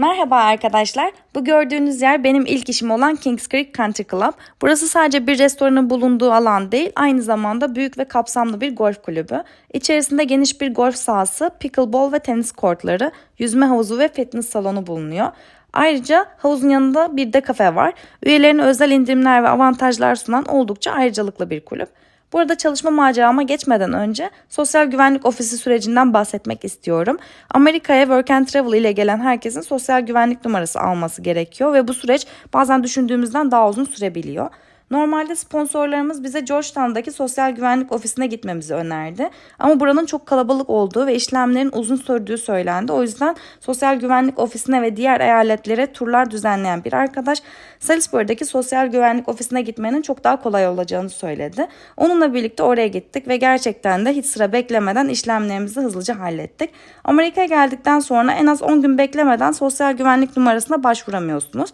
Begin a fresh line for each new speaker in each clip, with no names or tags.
Merhaba arkadaşlar. Bu gördüğünüz yer benim ilk işim olan Kings Creek Country Club. Burası sadece bir restoranın bulunduğu alan değil, aynı zamanda büyük ve kapsamlı bir golf kulübü. İçerisinde geniş bir golf sahası, pickleball ve tenis kortları, yüzme havuzu ve fitness salonu bulunuyor. Ayrıca havuzun yanında bir de kafe var. Üyelerine özel indirimler ve avantajlar sunan oldukça ayrıcalıklı bir kulüp. Burada çalışma macerama geçmeden önce sosyal güvenlik ofisi sürecinden bahsetmek istiyorum. Amerika'ya Work and Travel ile gelen herkesin sosyal güvenlik numarası alması gerekiyor ve bu süreç bazen düşündüğümüzden daha uzun sürebiliyor. Normalde sponsorlarımız bize Georgetown'daki sosyal güvenlik ofisine gitmemizi önerdi. Ama buranın çok kalabalık olduğu ve işlemlerin uzun sürdüğü söylendi. O yüzden sosyal güvenlik ofisine ve diğer eyaletlere turlar düzenleyen bir arkadaş Salisbury'deki sosyal güvenlik ofisine gitmenin çok daha kolay olacağını söyledi. Onunla birlikte oraya gittik ve gerçekten de hiç sıra beklemeden işlemlerimizi hızlıca hallettik. Amerika'ya geldikten sonra en az 10 gün beklemeden sosyal güvenlik numarasına başvuramıyorsunuz.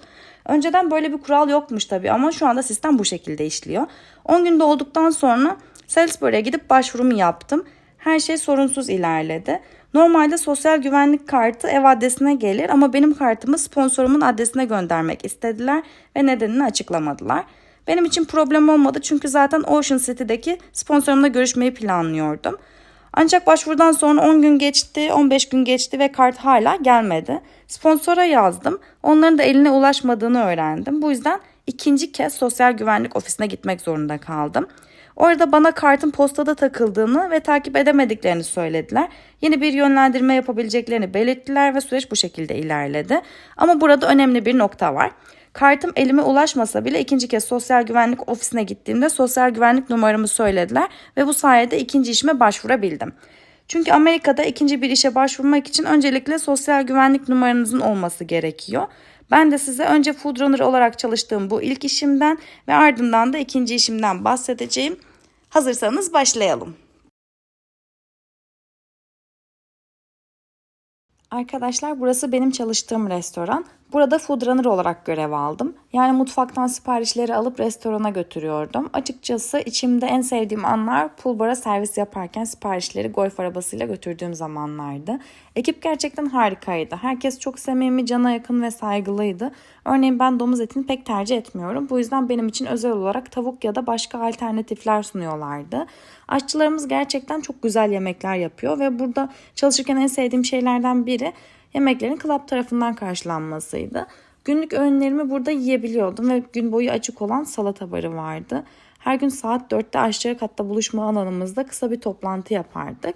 Önceden böyle bir kural yokmuş tabii ama şu anda sistem bu şekilde işliyor. 10 günde olduktan sonra Salisbury'e gidip başvurumu yaptım. Her şey sorunsuz ilerledi. Normalde sosyal güvenlik kartı ev adresine gelir ama benim kartımı sponsorumun adresine göndermek istediler ve nedenini açıklamadılar. Benim için problem olmadı çünkü zaten Ocean City'deki sponsorumla görüşmeyi planlıyordum. Ancak başvurudan sonra 10 gün geçti, 15 gün geçti ve kart hala gelmedi. Sponsora yazdım. Onların da eline ulaşmadığını öğrendim. Bu yüzden ikinci kez sosyal güvenlik ofisine gitmek zorunda kaldım. Orada bana kartın postada takıldığını ve takip edemediklerini söylediler. Yeni bir yönlendirme yapabileceklerini belirttiler ve süreç bu şekilde ilerledi. Ama burada önemli bir nokta var. Kartım elime ulaşmasa bile ikinci kez sosyal güvenlik ofisine gittiğimde sosyal güvenlik numaramı söylediler ve bu sayede ikinci işime başvurabildim. Çünkü Amerika'da ikinci bir işe başvurmak için öncelikle sosyal güvenlik numaranızın olması gerekiyor. Ben de size önce food runner olarak çalıştığım bu ilk işimden ve ardından da ikinci işimden bahsedeceğim. Hazırsanız başlayalım. Arkadaşlar burası benim çalıştığım restoran. Burada food runner olarak görev aldım. Yani mutfaktan siparişleri alıp restorana götürüyordum. Açıkçası içimde en sevdiğim anlar pool bara servis yaparken siparişleri golf arabasıyla götürdüğüm zamanlardı. Ekip gerçekten harikaydı. Herkes çok samimi, cana yakın ve saygılıydı. Örneğin ben domuz etini pek tercih etmiyorum. Bu yüzden benim için özel olarak tavuk ya da başka alternatifler sunuyorlardı. Aşçılarımız gerçekten çok güzel yemekler yapıyor ve burada çalışırken en sevdiğim şeylerden biri yemeklerin club tarafından karşılanmasıydı. Günlük öğünlerimi burada yiyebiliyordum ve gün boyu açık olan salata barı vardı. Her gün saat 4'te aşağı katta buluşma alanımızda kısa bir toplantı yapardık.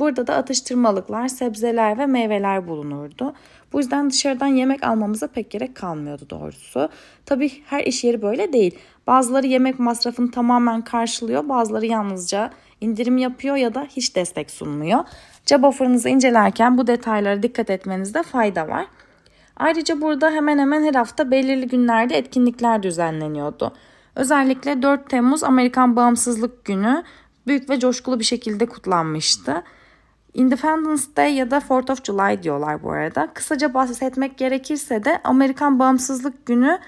Burada da atıştırmalıklar, sebzeler ve meyveler bulunurdu. Bu yüzden dışarıdan yemek almamıza pek gerek kalmıyordu doğrusu. Tabii her iş yeri böyle değil. Bazıları yemek masrafını tamamen karşılıyor, bazıları yalnızca indirim yapıyor ya da hiç destek sunmuyor. Job offer'ınızı incelerken bu detaylara dikkat etmenizde fayda var. Ayrıca burada hemen hemen her hafta belirli günlerde etkinlikler düzenleniyordu. Özellikle 4 Temmuz Amerikan Bağımsızlık Günü büyük ve coşkulu bir şekilde kutlanmıştı. Independence Day ya da 4th of July diyorlar bu arada. Kısaca bahsetmek gerekirse de Amerikan Bağımsızlık Günü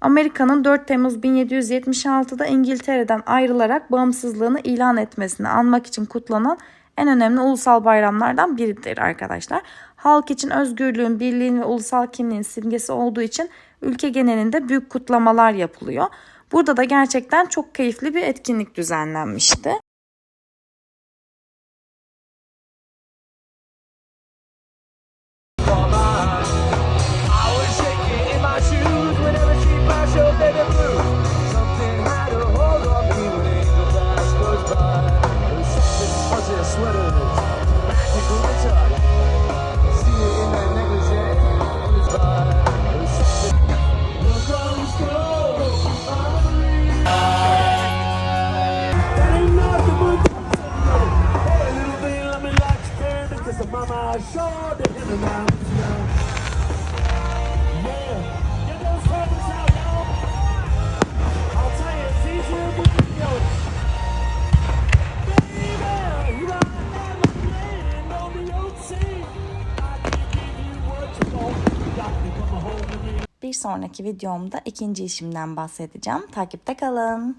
Amerika'nın 4 Temmuz 1776'da İngiltere'den ayrılarak bağımsızlığını ilan etmesini anmak için kutlanan en önemli ulusal bayramlardan biridir arkadaşlar. Halk için özgürlüğün, birliğin ve ulusal kimliğin simgesi olduğu için ülke genelinde büyük kutlamalar yapılıyor. Burada da gerçekten çok keyifli bir etkinlik düzenlenmişti. Bir sonraki videomda ikinci işimden bahsedeceğim. Takipte kalın.